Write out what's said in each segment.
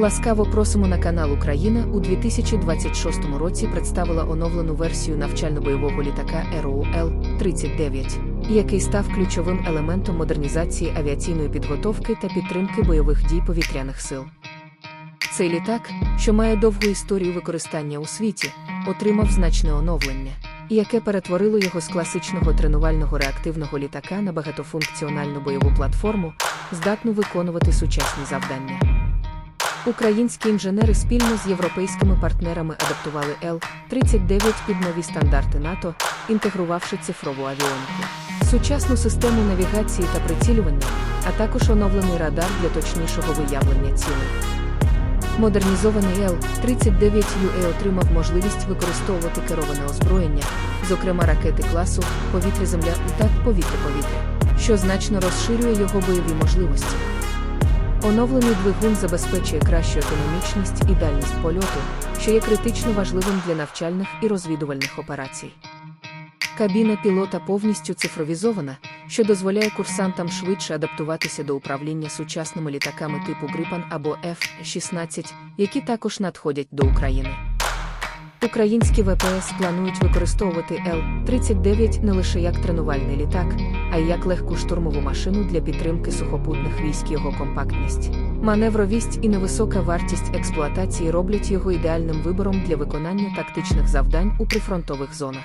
Ласкаво просимо на канал Україна у 2026 році представила оновлену версію навчально-бойового літака РОУЛ-39, який став ключовим елементом модернізації авіаційної підготовки та підтримки бойових дій повітряних сил. Цей літак, що має довгу історію використання у світі, отримав значне оновлення, яке перетворило його з класичного тренувального реактивного літака на багатофункціональну бойову платформу, здатну виконувати сучасні завдання. Українські інженери спільно з європейськими партнерами адаптували Л-39 під нові стандарти НАТО, інтегрувавши цифрову авіонку, сучасну систему навігації та прицілювання, а також оновлений радар для точнішого виявлення цілей. Модернізований Л-39UA отримав можливість використовувати кероване озброєння, зокрема ракети класу повітря-земля та повітря-повітря, що значно розширює його бойові можливості. Оновлений двигун забезпечує кращу економічність і дальність польоту, що є критично важливим для навчальних і розвідувальних операцій. Кабіна пілота повністю цифровізована, що дозволяє курсантам швидше адаптуватися до управління сучасними літаками типу Грипан або F-16, які також надходять до України. Українські ВПС планують використовувати Л-39 не лише як тренувальний літак, а й як легку штурмову машину для підтримки сухопутних військ. Його компактність, маневровість і невисока вартість експлуатації роблять його ідеальним вибором для виконання тактичних завдань у прифронтових зонах.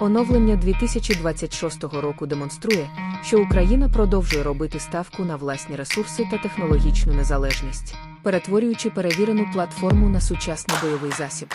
Оновлення 2026 року демонструє, що Україна продовжує робити ставку на власні ресурси та технологічну незалежність, перетворюючи перевірену платформу на сучасний бойовий засіб.